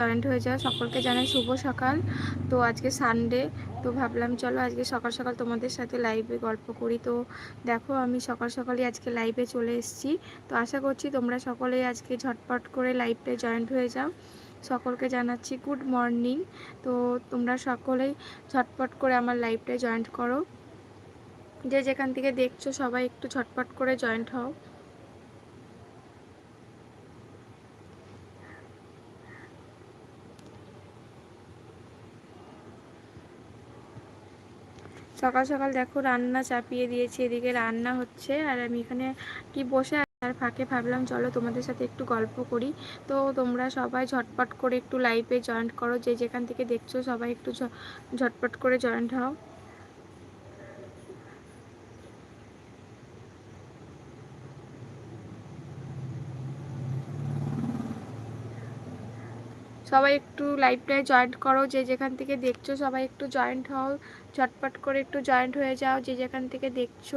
Joint হয়ে যাও সকলকে জানাই শুভ সকাল। তো আজকে সানডে তো ভাবলাম চলো আজকে সকাল সকাল তোমাদের সাথে লাইভে গল্প করি। তো দেখো আমি সকাল সকালই আজকে লাইভে চলে এসেছি। তো আশা করছি তোমরা সকলেই আজকে ঝটপট করে লাইভে জয়েন্ট হয়ে যাও। সকলকে জানাচ্ছি গুড মর্নিং তো তোমরা সকলেই ঝটপট করে আমার লাইভটায় জয়েন্ট করো। যে যেখান থেকে দেখছ সবাই একটু ঝটপট করে জয়েন্ট হও। সকাল সকাল দেখো রান্না চাপিয়ে দিয়েছি, এদিকে রান্না হচ্ছে। আর আমি এখানে কি বসে আর ফাঁকে ভাবলাম, চলো তোমাদের সাথে একটু গল্প করি। তো তোমরা সবাই ঝটপট করে একটু লাইভে জয়েন্ট করো, যে যেখান থেকে দেখছ সবাই একটু ঝটপট করে জয়েন্ট হও। সবাই একটু লাইভটায় জয়েন্ট করো, যে যেখান থেকে দেখছ সবাই একটু জয়েন্ট হও, ঝটপট করে একটু জয়েন্ট হয়ে যাও, যে যেখান থেকে দেখছ।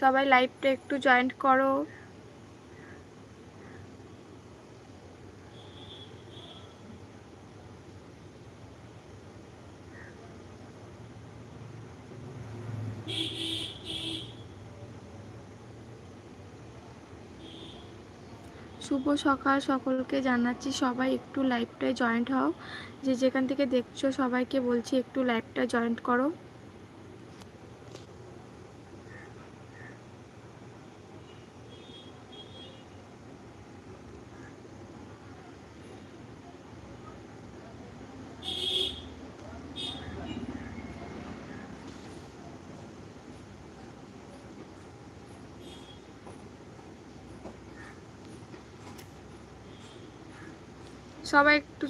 সবাই লাইভটা একটু জয়েন্ট করো। শুভ সকাল সকলকে জানাচ্ছি। সবাই একটু লাইভটায় জয়েন্ট হও। যে যেখান থেকে দেখছ সবাইকে বলছি একটু লাইভটা জয়েন্ট করো। সবাই একটু